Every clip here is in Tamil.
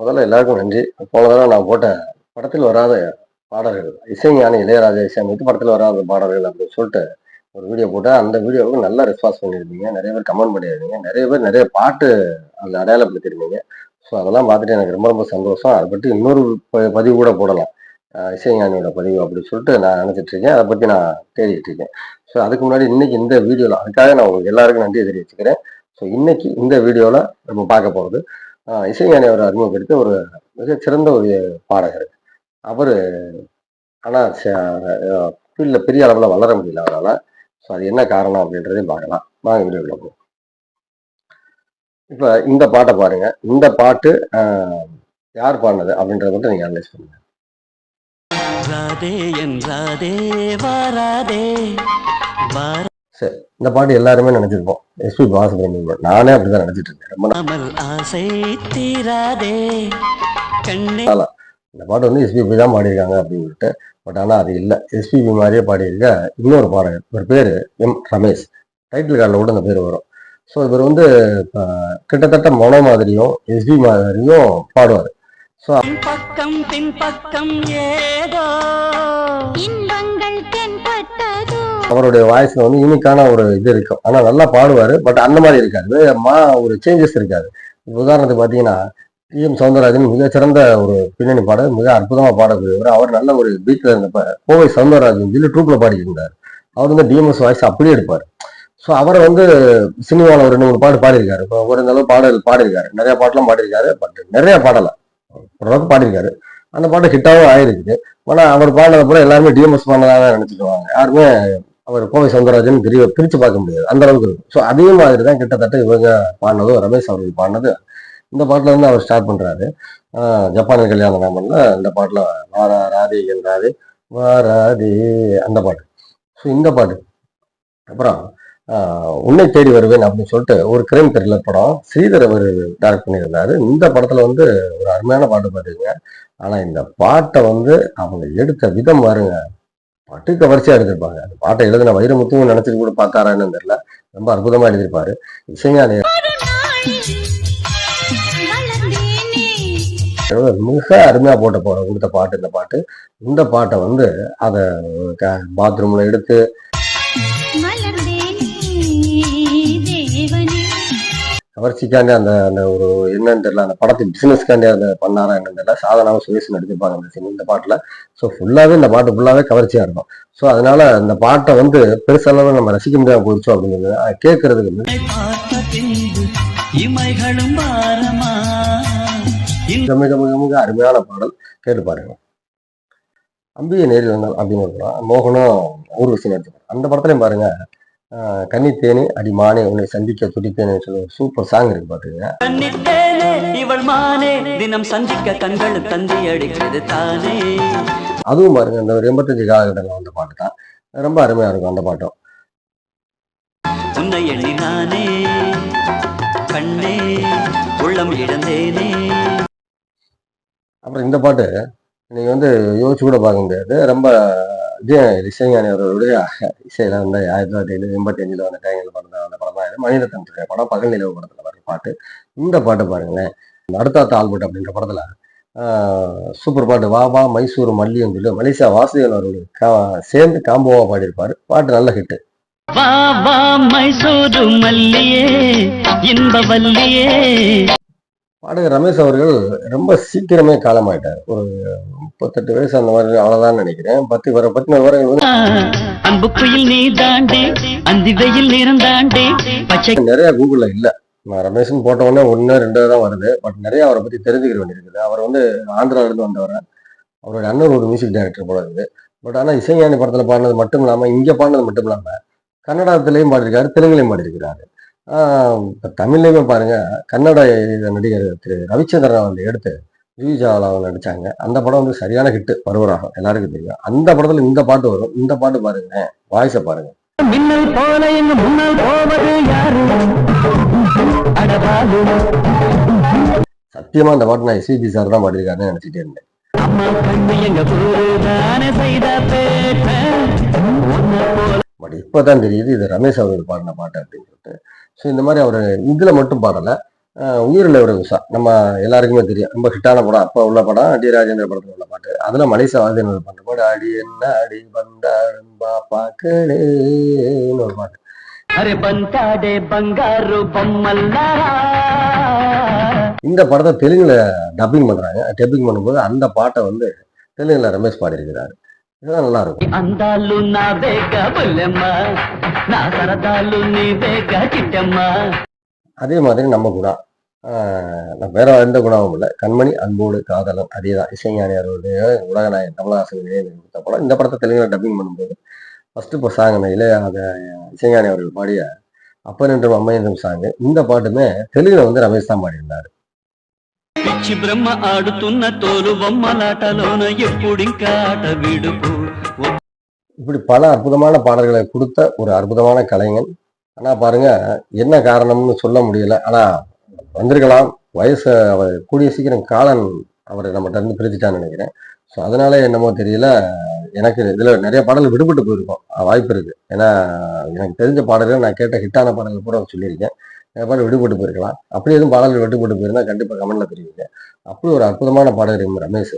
முதல்ல எல்லாருக்கும் நன்றி. போன தடவை நான் போட்ட படத்தில் வராத பாடல்கள் இசைஞானி இளையராஜா இசையமைத்து படத்தில் வராத பாடல்கள் அப்படின்னு சொல்லிட்டு ஒரு வீடியோ போட்டால் அந்த வீடியோவுக்கு நல்லா ரெஸ்பான்ஸ் பண்ணியிருந்தீங்க நிறைய பேர் கமெண்ட் பண்ணியிருந்தீங்க. நிறைய பேர் நிறைய பாட்டு அதில் அடையாளப்படுத்தியிருந்தீங்க. ஸோ அதெல்லாம் பார்த்துட்டு எனக்கு ரொம்ப ரொம்ப சந்தோஷம். அதை பற்றி இன்னொரு ப- பதிவு கூட போடலாம். இசைஞானியோட பதிவு அப்படின்னு சொல்லிட்டு நான் நினச்சிட்டு இருக்கேன் அதை பற்றி நான் தேடிட்டு இருக்கேன். ஸோ அதுக்கு முன்னாடி இன்னைக்கு இந்த வீடியோவில் அதுக்காக நான் உங்களுக்கு எல்லாருக்கும் நன்றி தெரிவிச்சுக்கிறேன். ஸோ இன்னைக்கு இந்த வீடியோவில் நம்ம பார்க்க போகிறது இசைஞானி அவர் அறிமுகப்படுத்த ஒரு மிகச்சிறந்த ஒரு பாடகர் அவர் ஆனால் ஃபீல்டில் பெரிய அளவில் வளர முடியல அவரால். ஸோ அது என்ன காரணம் அப்படின்றதையும் பார்க்கலாம். வாங்க வீடியோக்குள்ள போகும் இப்போ இந்த பாட்டை பாருங்க. இந்த பாட்டு யார் பாடினது அப்படின்றத மட்டும் நீங்கள் அனலைஸ் பண்ணுங்க. ராதே என் ராதே வாராதே சரி இந்த பாட்டு எல்லாருமே நினைச்சிருப்போம். எஸ்பி பாலசுப்ரமணியம் நானே அப்படிதான் நினைச்சிட்டு இருக்கேன். ரொம்ப நாள். ஆசை தீராதே. கண்ணே இந்த பாட்டு வந்து எஸ்பிபி தான் பாடியிருக்காங்க அப்படின்னு சொல்லிட்டு பட் ஆனால் அது இல்லை. எஸ்பிபி மாதிரியே பாடியிருக்க இன்னொரு பாடகர். இவர் பேர் எம் ரமேஷ். டைட்டில் கார்டில் கூட இந்த பேர் வரும். ஸோ இவர் வந்து இப்ப கிட்டத்தட்ட மொன மாதிரியும் எஸ்பி மாதிரியும் பாடுவார். ஸோ பின் பக்கம் பின் பக்கம் ஏதோ இன்பங்கள் அவருடைய வாய்ஸ்ல வந்து யூனிக்கான ஒரு இது இருக்கும். ஆனால் நல்லா பாடுவார். பட் அந்த மாதிரி இருக்காது. மா ஒரு சேஞ்சஸ் இருக்காது. உதாரணத்துக்கு பார்த்தீங்கன்னா டி எம் சவுந்தரராஜன் மிகச்சிறந்த ஒரு பின்னணி பாடகர் மிக அற்புதமாக பாடக்கூடியவர் அவர் நல்ல ஒரு பீட்ல இருந்தப்ப கோவை சவுந்தரராஜன் சொல்லி ட்ரூப்பில் இருந்தார் அவர் வந்து டிஎம்எஸ் வாய்ஸ் அப்படியே எடுப்பார் ஸோ அவரை வந்து சினிமாவில் ஒரு ரெண்டு மூணு பாட்டு பாடியிருக்காரு. இப்போ ஒரு இந்த அளவு பாடல் பாடியிருக்காரு. நிறைய பாட்டெல்லாம் பாடியிருக்காரு. பட் நிறைய பாடலை. ஓரளவுக்கு பாடியிருக்காரு. அந்த பாட்டு ஹிட்டாகவும் ஆயிருக்குது. ஆனால் அவர் பாடினது கூட எல்லாருமே டிஎம்எஸ் பாடினதாக நினச்சிக்குவாங்க. யாருமே அவர் கோவை சவுந்தரராஜன் பிரிவை பிரித்து பார்க்க முடியாது. அந்த அளவுக்கு இருக்கும். ஸோ அதே மாதிரி தான் கிட்டத்தட்ட இவங்க பாடினதும் ரமேஷ் அவர்கள் பாடினது. இந்த பாட்டில் வந்து அவர் ஸ்டார்ட் பண்ணுறாரு ஜப்பானில் கல்யாண நாமல்ல இந்த பாட்டில் வாரா ராதே என்றாரு. வாராதே அந்த பாட்டு. ஸோ இந்த பாட்டு. அப்புறம் உன்னை தேடி வருவேன் அப்படின்னு சொல்லிட்டு ஒரு கிரைம் த்ரில்லர் படம் ஸ்ரீதர் அவர் டைரக்ட் பண்ணியிருந்தாரு. இந்த படத்தில் வந்து ஒரு அருமையான பாட்டு பாத்துக்கங்க ஆனால் இந்த பாட்டை வந்து அவங்க எடுத்த விதம் பாருங்க. பாட்டு கவர்ச்சியா எழுதிருப்பாங்க அந்த பாட்டை எழுதின வைரமுத்துவும் நினைச்சிட்டு கூட பார்த்தாரான்னு தெரியல. ரொம்ப அற்புதமா எழுதியிருப்பாரு. இசைஞானி மிக அருமையா போட்ட போற கொடுத்த பாட்டு இந்த பாட்டு. இந்த பாட்டை வந்து அதை பாத்ரூம்ல எடுத்து கவர்ச்சிக்காண்டி அந்த அந்த ஒரு என்னன்னு தெரியல அந்த படத்தை பிசினஸ்க்காண்டி அந்த பண்ணாரா என்னன்னு தெரியல. சாதனாவும் சுரேஷ் நடிச்சிருப்பாங்க அந்த scene, இந்த பாட்டுல. ஸோ ஃபுல்லாவே இந்த பாட்டு ஃபுல்லாவே கவர்ச்சியா இருக்கும். ஸோ அதனால இந்த பாட்டை வந்து பெருசளவு நம்ம ரசிக்க முடியாம போயிடுச்சோம் அப்படிங்கிறது கேட்கறதுக்கு மிக மிக மிக அருமையான பாடல். கேட்டு பாருங்க. அம்பிகை நேரில் வந்தால் அப்படின்னு படம். மோகனும் ஊர்வசி நடிச்சிருப்பாங்க அந்த படத்துலயும் பாருங்க கன்னித்தேனி அடி மானே உன்னை சந்திக்க துடித்தேனே சொல்லி ஒரு சூப்பர் சாங் இருக்கு பாத்துங்க இவள் மானே தினம் சந்திக்க கண்கள் தந்தி அடிக்கிறது தானே. அதுவும் பாருங்க இந்த ஒரு எண்பத்தஞ்சு காலகட்டத்தில் வந்த பாட்டு தான். ரொம்ப அருமையா இருக்கும் அந்த பாட்டும். உன்னை எண்ணி நானே கண்ணே உள்ளம் இழந்தேனே. அப்புறம் இந்த பாட்டு நீங்க வந்து யோசிச்சு கூட பார்க்க முடியாது. ரொம்ப இது இசைஞானி அவர்களுடைய இசையில வந்து ஆயிரத்தி தொள்ளாயிரத்தி எழுபது எண்பத்தி அஞ்சுல வந்து டைமில் பிறந்த அந்த படமாக தான் இது படம் பகல் நிலவு படத்துல வர பாட்டு இந்த பாட்டு பாருங்களேன் அடுத்தாத்த ஆல்பர்ட் அப்படின்ற படத்துல ஆஹ், சூப்பர் பாட்டு வா வா மைசூர் மல்லியும் சொல்லி மலேசியா வாசுதேவன் அவர்கள் கா- சேர்ந்து காம்போவா பாடியிருப்பார் பாட்டு நல்ல ஹிட்டு வா வா மைசூரு மல்லியே இன்ப வல்லியே பாடகர் ரமேஷ் அவர்கள் ரொம்ப சீக்கிரமே காலமாயிட்டார். ஒரு முப்பத்தெட்டு வயசு அந்த மாதிரி அவ்வளவுதான் நினைக்கிறேன். பத்து வர பத்து வரைக்கும் வந்து அன்பு குயில் நீ தாண்டே அந்தி வெயில் நேரம் தாண்டே பச்சை நிறைய கூகுள்ல இல்ல. நான் ரமேஷ்னு போட்ட உடனே ஒன்று ரெண்டு தான் வருது. பட் நிறைய அவரை பத்தி தெரிஞ்சுக்கிற வேண்டியிருக்குது. அவர் வந்து ஆந்திரால இருந்து வந்தவர். அவருடைய அண்ணன் ஒரு மியூசிக் டைரக்டர் போல இருக்குது. பட் ஆனா இசைஞானி படத்துல பாடினது மட்டும் இல்லாம இங்க பாடினது மட்டும் இல்லாம கன்னடத்திலையும் பாடியிருக்காரு தெலுங்குலையும் பாடியிருக்கிறாரு. தமிழ்லயுமே பாருங்க கன்னட நடிகர் திரு ரவிச்சந்திரன் வந்து எடுத்து ஜூஜாவில் அவங்க நடிச்சாங்க. அந்த படம் வந்து சரியான ஹிட் பருவராகம் எல்லாருக்கும் தெரியும். அந்த படத்துல இந்த பாட்டு வரும். இந்த பாட்டு பாருங்க வாய்ஸை பாருங்க. மின்னல் போல எங்க முன்னால் போவது யாரு? சத்தியமா அந்த பாட்டு நான் எஸ்பிபி சார் தான் பாடியிருக்காருன்னு நினைச்சிட்டே இருந்தேன். பட் இப்பதான் தெரியுது இது ரமேஷ் அவர்கள் பாடின பாட்டு அப்படின்னு சொல்லிட்டு ஸோ இந்த மாதிரி அவர் இதில் மட்டும் பாடலை. உயிரில் ஒரு விசா. நம்ம எல்லாருக்குமே தெரியும். ரொம்ப ஹிட்டான படம். அப்போ உள்ள படம் டி ராஜேந்திர படத்தில் உள்ள பாட்டு. அதில் மலேசியாவாதன் ஒரு பாட்டு. பாடு அடி என்ன அடி பந்தாரும்பா பாக்கடேன்னு ஒரு பாட்டு. இந்த படத்தை தெலுங்குல டப்பிங் பண்றாங்க. டப்பிங் பண்ணும்போது அந்த பாட்டை வந்து தெலுங்குல ரமேஷ் பாடியிருக்கிறாரு. இதெல்லாம் நல்லா இருக்கும் అందాలు నా వేగ బుల్లెమ్మ నా సరదాలు నీ వేగ చిట్టమ్మ அதே மாதிரி நம்ம குணா ஆஹ் நான் வேற எந்த குணமும் இல்லை கண்மணி அன்போடு காதலன் அதே தான் இசைஞானியாருடைய உலகநாயகன் கமலஹாசன் இணைந்து கொடுத்த படம் இந்த படத்தை தெலுங்குல டப்பிங் பண்ணும்போது ஃபர்ஸ்ட் இப்போ சாங் அந்த இளையராஜ இசைஞானி அவர்கள் பாடிய அப்பன் என்றும் அம்மை என்றும் சாங் இந்த பாட்டுமே தெலுங்குல வந்து ரமேஷ் தான் பாடியிருந்தாரு పిచ్చి బ్రహ్మ ఆడుతున్న తోలు బొమ్మలాటలోన ఎప్పుడింకా ఆట విడుపు இப்படி பல அற்புதமான பாடல்களை கொடுத்த ஒரு அற்புதமான கலைஞன் ஆனா பாருங்க என்ன காரணம்னு சொல்ல முடியல ஆனா வந்திருக்கலாம் வயசு அவர் கூடிய சீக்கிரம் காலன் அவரை நம்மகிட்ட இருந்து பிரிச்சுட்டான்னு நினைக்கிறேன் ஸோ அதனால என்னமோ தெரியல எனக்கு இதுல நிறைய பாடல்கள் விடுபட்டு போயிருக்கும். வாய்ப்பு இருக்கு. ஏன்னா எனக்கு தெரிஞ்ச பாடல்கள் நான் கேட்ட ஹிட்டான பாடல்கள் கூட சொல்லியிருக்கேன். நிறைய பாடல் விடுபட்டு போயிருக்கலாம். அப்படி எதுவும் பாடல்கள் விடுபட்டு போயிருந்தா கண்டிப்பா கமெண்ட்ல தெரிவிங்க. அப்படி ஒரு அற்புதமான பாடகர் ரமேஷ்.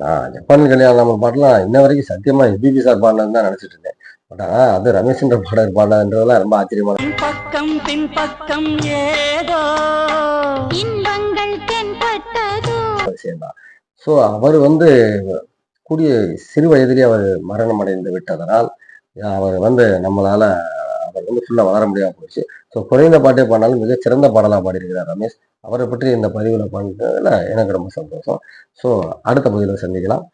நான் ஜப்பான் கல்யாணம் நம்ம பாட்டெல்லாம் இன்ன வரைக்கும் சத்தியமா எஸ்பிபி சார் பாடினது தான் நினைச்சிட்டு இருந்தேன். பட் ஆனா அது ரமேஷ்ன்ற பாடகர் பாடினதுன்றதெல்லாம் ரொம்ப ஆச்சரியமான பக்கம் பின் பக்கம் ஏதோ இன்பங்கள் தென்பட்டதோ? விஷயம் தான் ஸோ அவர் வந்து கூடிய சிறு வயதிலே அவர் மரணம் அடைந்து விட்டதனால் அவர் வந்து நம்மளால அவர் வந்து ஃபுல்லாக வளர முடியாம போச்சு. ஸோ குறைந்த பாட்டே பாடினாலும் மிக சிறந்த பாடலாக பாடியிருக்கிறார் ரமேஷ். அவரை பற்றி இந்த பதிவில் பண்ணுறதுல எனக்கு ரொம்ப சந்தோஷம். ஸோ அடுத்த பதிவில் சந்திக்கலாம்.